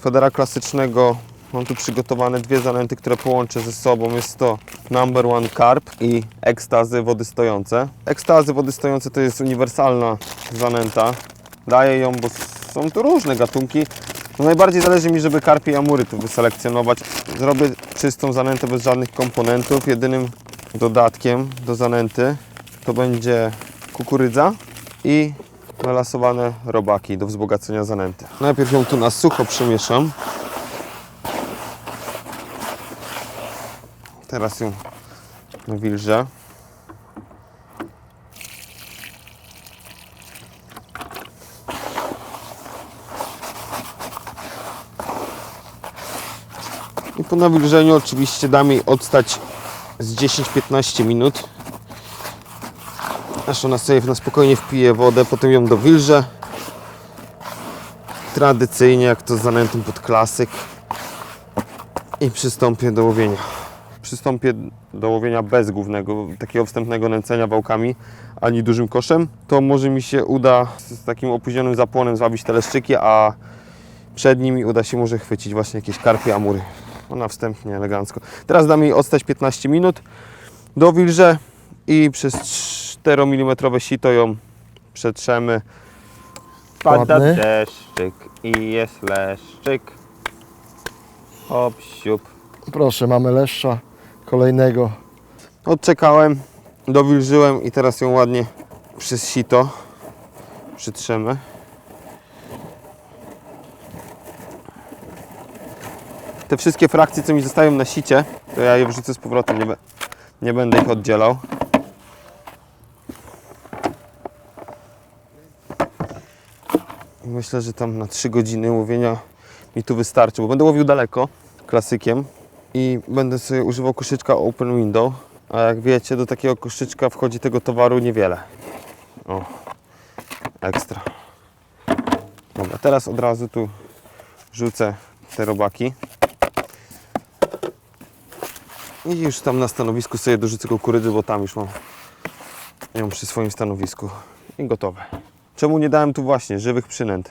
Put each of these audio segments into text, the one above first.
federa klasycznego mam tu przygotowane dwie zanęty, które połączę ze sobą. Jest to Number One Carp i Ekstazy wody stojące. Ekstazy wody stojące to jest uniwersalna zanęta. Daję ją, bo są tu różne gatunki. No najbardziej zależy mi, żeby karpie i amury tu wyselekcjonować. Zrobię czystą zanętę bez żadnych komponentów. Jedynym dodatkiem do zanęty to będzie kukurydza i nalasowane robaki do wzbogacenia zanęty. Najpierw ją tu na sucho przemieszam. Teraz ją nawilżę. I po nawilżeniu oczywiście dam jej odstać z 10-15 minut. Aż ona sobie na spokojnie wpije wodę, potem ją dowilżę. Tradycyjnie, jak to z zanętą pod klasyk. I przystąpię do łowienia. Przystąpię do łowienia bez głównego, takiego wstępnego nęcenia wałkami, ani dużym koszem. To może mi się uda z takim opóźnionym zapłonem zwabić te leszczyki, a przed nimi uda się może chwycić właśnie jakieś karpie, amury. Ona wstępnie, elegancko. Teraz dam jej odstać 15 minut. Dowilżę i przez 4 mm sito ją przetrzemy. Pada Ładny. deszczyk i jest leszczyk. Hop, siup. Proszę, mamy leszcza kolejnego. Odczekałem, dowilżyłem i teraz ją ładnie przez sito przytrzemy. Te wszystkie frakcje, co mi zostają na sicie, to ja je wrzucę z powrotem, nie, be- nie będę ich oddzielał. Myślę, że tam na 3 godziny łowienia mi tu wystarczy, bo będę łowił daleko, klasykiem i będę sobie używał koszyczka Open Window, a jak wiecie, do takiego koszyczka wchodzi tego towaru niewiele. O, ekstra. Dobra, teraz od razu tu rzucę te robaki. I już tam na stanowisku sobie dorzucę kukurydzy, bo tam już mam ją przy swoim stanowisku. I gotowe. Czemu nie dałem tu właśnie żywych przynęt?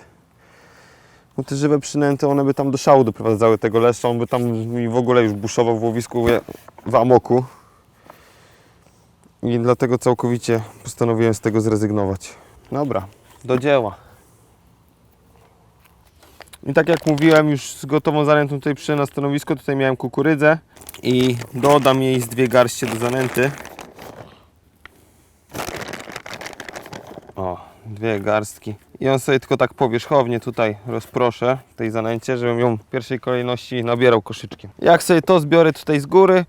Bo te żywe przynęty, one by tam do szału doprowadzały tego leszcza, on by tam mi w ogóle już buszował w łowisku w amoku. I dlatego całkowicie postanowiłem z tego zrezygnować. Dobra, do dzieła. I tak jak mówiłem, już z gotową zanętą tutaj przy na stanowisku, tutaj miałem kukurydzę i dodam jej z dwie garście do zanęty. O, dwie garstki. I ją sobie tylko tak powierzchownie tutaj rozproszę w tej zanęcie, żebym ją w pierwszej kolejności nabierał koszyczkiem. Jak sobie to zbiorę tutaj z góry,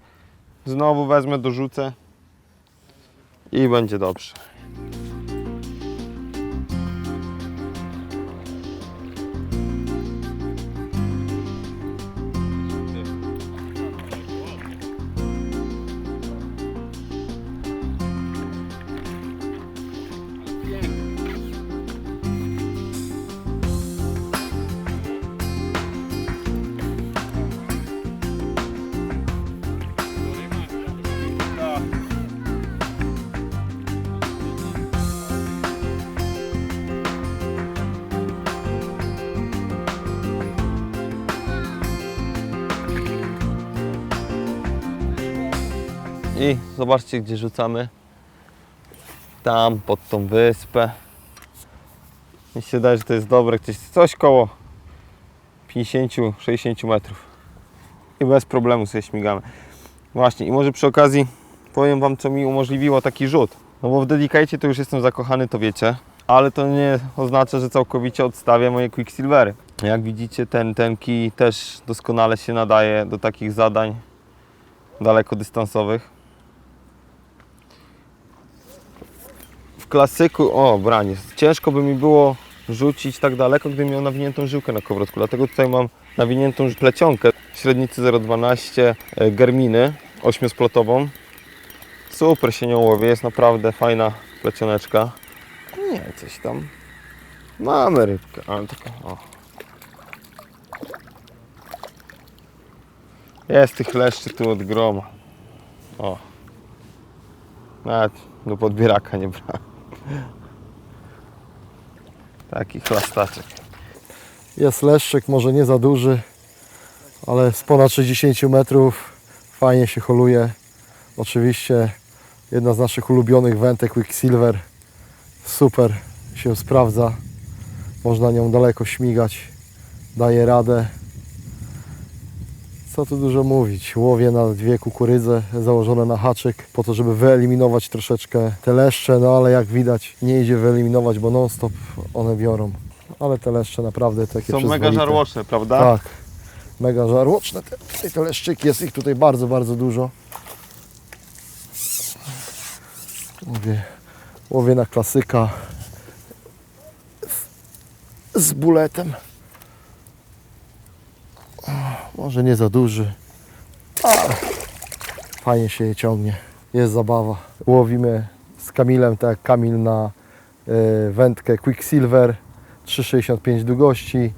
znowu wezmę, dorzucę i będzie dobrze. I zobaczcie, gdzie rzucamy. Tam, pod tą wyspę. Mi się wydaje, że to jest dobre, gdzieś coś koło 50-60 metrów. I bez problemu sobie śmigamy. Właśnie, i może przy okazji powiem Wam, co mi umożliwiło taki rzut. No bo w Dedicate to już jestem zakochany, to wiecie. Ale to nie oznacza, że całkowicie odstawię moje Quicksilvery. Jak widzicie, ten, ten kij też doskonale się nadaje do takich zadań dalekodystansowych. W klasyku, o branie, ciężko by mi było rzucić tak daleko, gdybym miał nawiniętą żyłkę na kołowrotku. Dlatego tutaj mam nawiniętą plecionkę średnicy 0,12 e, Germiny 8-splotową. Super się nią łowię, jest naprawdę fajna plecioneczka. Nie, coś tam. Mamy rybkę, ale taka, o. Jest tych leszczy tu od groma. O. Nawet do podbieraka nie brałem. Taki chlastaczek. Jest leszczyk, może nie za duży, ale z ponad 60 metrów fajnie się holuje. Oczywiście jedna z naszych ulubionych wętek Quicksilver. Super się sprawdza. Można nią daleko śmigać. Daje radę. Co tu dużo mówić. Łowię na dwie kukurydze założone na haczyk po to, żeby wyeliminować troszeczkę te leszcze, no ale jak widać nie idzie wyeliminować, bo non stop one biorą. Ale te leszcze naprawdę takie Są mega żarłoczne, prawda? Tak, mega żarłoczne te, te, leszczyki, jest ich tutaj bardzo, bardzo dużo. Łowię, łowię na klasyka z buletem. O, Może nie za duży, ale fajnie się je ciągnie, jest zabawa. Łowimy z Kamilem, tak jak Kamil na e, wędkę Quicksilver 3,65 długości. E,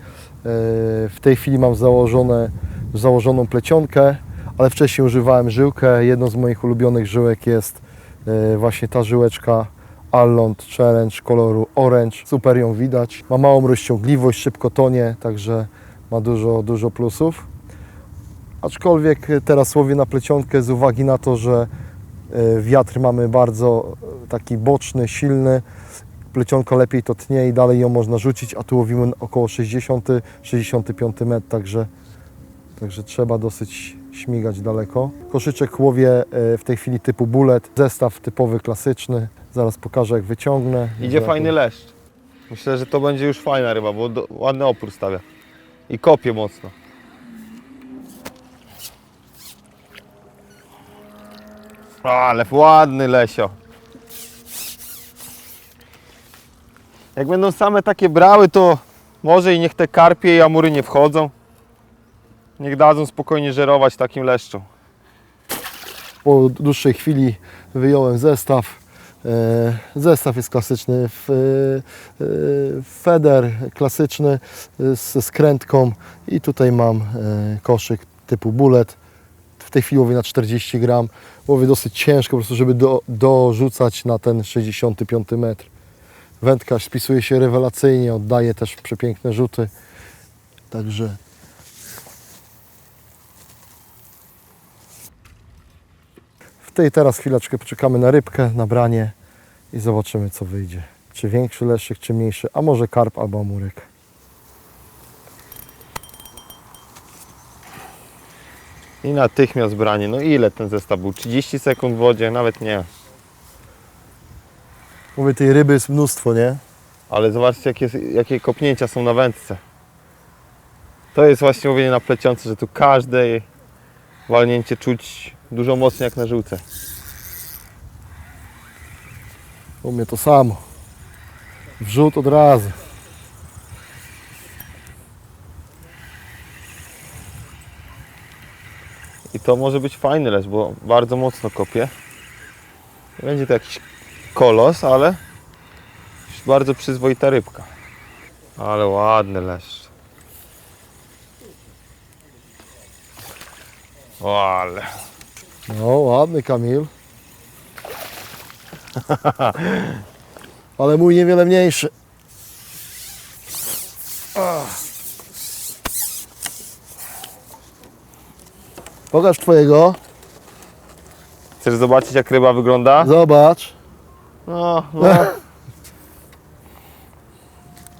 W tej chwili mam założone, założoną plecionkę, ale wcześniej używałem żyłkę. Jedną z moich ulubionych żyłek jest e, właśnie ta żyłeczka Allond Challenge koloru orange. Super ją widać. Ma małą rozciągliwość, szybko tonie, także ma dużo, dużo plusów. Aczkolwiek teraz łowię na plecionkę z uwagi na to, że e, wiatr mamy bardzo e, taki boczny, silny. Plecionka lepiej to tnie i dalej ją można rzucić, a tu łowimy około 60-65 metr, także, także trzeba dosyć śmigać daleko. Koszyczek łowię e, w tej chwili typu bullet, zestaw typowy, klasyczny. Zaraz pokażę jak wyciągnę. Idzie fajny leszcz. Myślę, że to będzie już fajna ryba, bo do, ładny opór stawia. I kopie mocno. Ale ładny lesio. Jak będą same takie brały, to może i niech te karpie i amury nie wchodzą. Niech dadzą spokojnie żerować takim leszczom. Po dłuższej chwili wyjąłem zestaw. E, Zestaw jest klasyczny, e, e, feder klasyczny ze skrętką i tutaj mam koszyk typu bullet. W tej chwili łowię na 40 gram. Łowię dosyć ciężko, po prostu, żeby do, dorzucać na ten 65 metr. Wędka spisuje się rewelacyjnie, oddaje też przepiękne rzuty. Także W tej teraz chwileczkę poczekamy na rybkę, na branie i zobaczymy co wyjdzie. Czy większy leszczyk, czy mniejszy, a może karp albo amurek. I natychmiast branie. No ile ten zestaw był? 30 sekund w wodzie? Nawet nie. Mówię, tej ryby jest mnóstwo, nie? Ale zobaczcie, jakie, jakie kopnięcia są na wędce. To jest właśnie łowienie na plecionce, że tu każde walnięcie czuć dużo mocniej jak na żyłce. U mnie to samo. Wrzut od razu. To może być fajny lesz, bo bardzo mocno kopie. Nie Będzie to jakiś kolos, ale bardzo przyzwoita rybka. Ale ładny leszcz. O, ale. No, ładny Kamil. Ale mój niewiele mniejszy. Pokaż twojego. Chcesz zobaczyć jak ryba wygląda? Zobacz. No, no.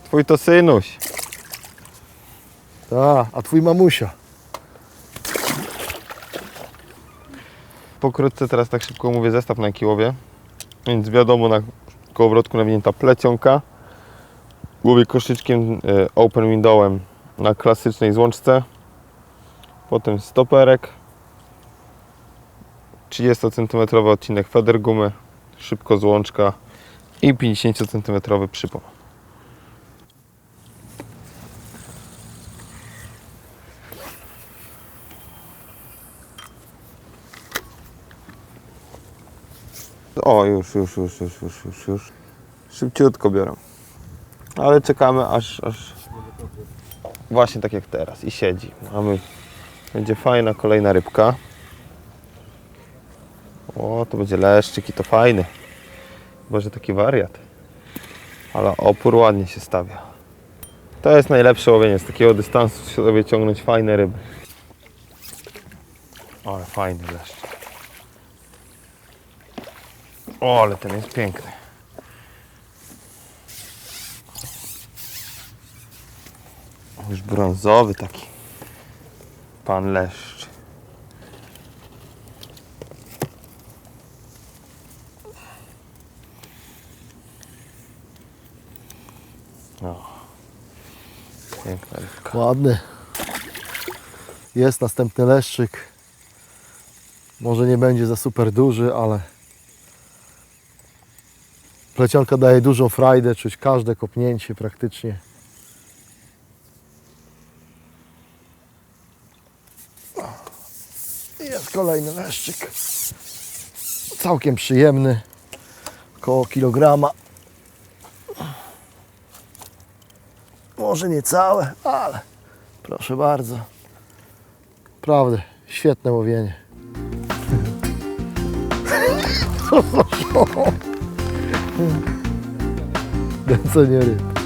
Twój to synuś. Ta, a twój mamusia. Pokrótce teraz tak szybko mówię zestaw na kiłowie. Więc wiadomo na kołowrotku nawinięta plecionka. Łowię koszyczkiem e, open windowem na klasycznej złączce. Potem stoperek. 30 cm odcinek feder gumy. Szybko złączka. I 50 cm przypon. O, już, już, już, już, już, już, już. Szybciutko biorę. Ale czekamy aż, aż właśnie tak jak teraz i siedzi. Mamy, będzie fajna kolejna rybka. O, to będzie leszczyk i to fajny. Chyba, że taki wariat. Ale opór ładnie się stawia. To jest najlepsze łowienie. Z takiego dystansu sobie ciągnąć fajne ryby. Ale fajny leszcz. O, ale ten jest piękny. Już brązowy taki. Pan leszcz. No. Piękna rybka. Ładny. Jest następny leszczyk. Może nie będzie za super duży, ale plecionka daje dużą frajdę, czuć każde kopnięcie praktycznie. Jest kolejny leszczyk. Całkiem przyjemny. Około kilograma. Może nie całe, ale proszę bardzo. Naprawdę, świetne łowienie. Dęcenie ryb.